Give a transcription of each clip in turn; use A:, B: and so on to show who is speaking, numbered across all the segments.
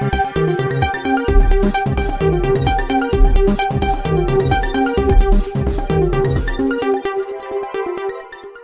A: Thank you.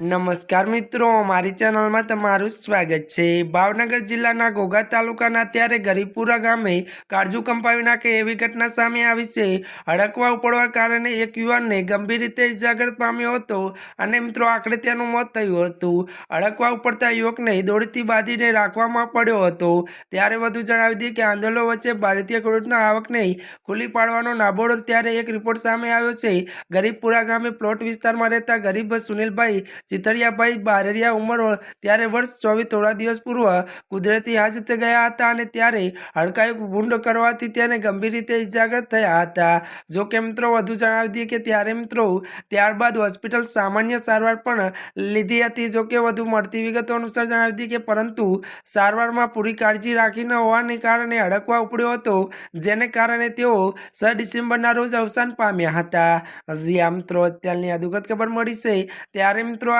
A: નમસ્કાર મિત્રો, મારી ચેનલમાં તમારું સ્વાગત છે. ભાવનગર જિલ્લાના ઘોઘા તાલુકાના અત્યારે ગરીપુરા ગામે કાળજુ કંપાવી નાખે એવી ઘટના સામે આવી છે. હડકવા ઉપડવા કારણે એક યુવાનને ગંભીર રીતે ઇજાગ્રસ્ત પામ્યો હતો અને મિત્રો આખરે તેનું મોત થયું હતું. હડકવા ઉપડતા યુવકને દોડતી બાંધીને રાખવામાં પડ્યો હતો. ત્યારે વધુ જણાવી દઈએ કે આંદોલન વચ્ચે ભારતીય ખેડૂતના આવકને ખુલ્લી પાડવાનો નાબોડો ત્યારે એક રિપોર્ટ સામે આવ્યો છે. ગરીબપુરા ગામે પ્લોટ વિસ્તારમાં રહેતા ગરીબ સુનિલભાઈ ચિતરિયાભાઈ બારરિયા ઉંમર ત્યારે વર્ષ ચોવીસ થોડા દિવસ પૂર્વ કુદરતી હાજત ગયા હતા અને ત્યારે હડકાયું ભૂંડ કરવાથી તેને ગંભીર રીતે ઇજાગ્રસ્ત થયા હતા. જો કે મિત્રો, વધુ જણાવી દઈએ કે ત્યારે મિત્રો ત્યારબાદ હોસ્પિટલ સામાન્ય સારવાર પણ લીધી હતી. જો કે વધુ મળતી વિગતો અનુસાર જણાવી દઈએ કે પરંતુ સારવારમાં પૂરી કાળજી રાખી ન હોવાને કારણે હડકવા ઉપડ્યો હતો, જેને કારણે તેઓ છ ડિસેમ્બરના રોજ અવસાન પામ્યા હતા. હજી આ મિત્રો, અત્યારની આ ખબર મળી છે. ત્યારે મિત્રો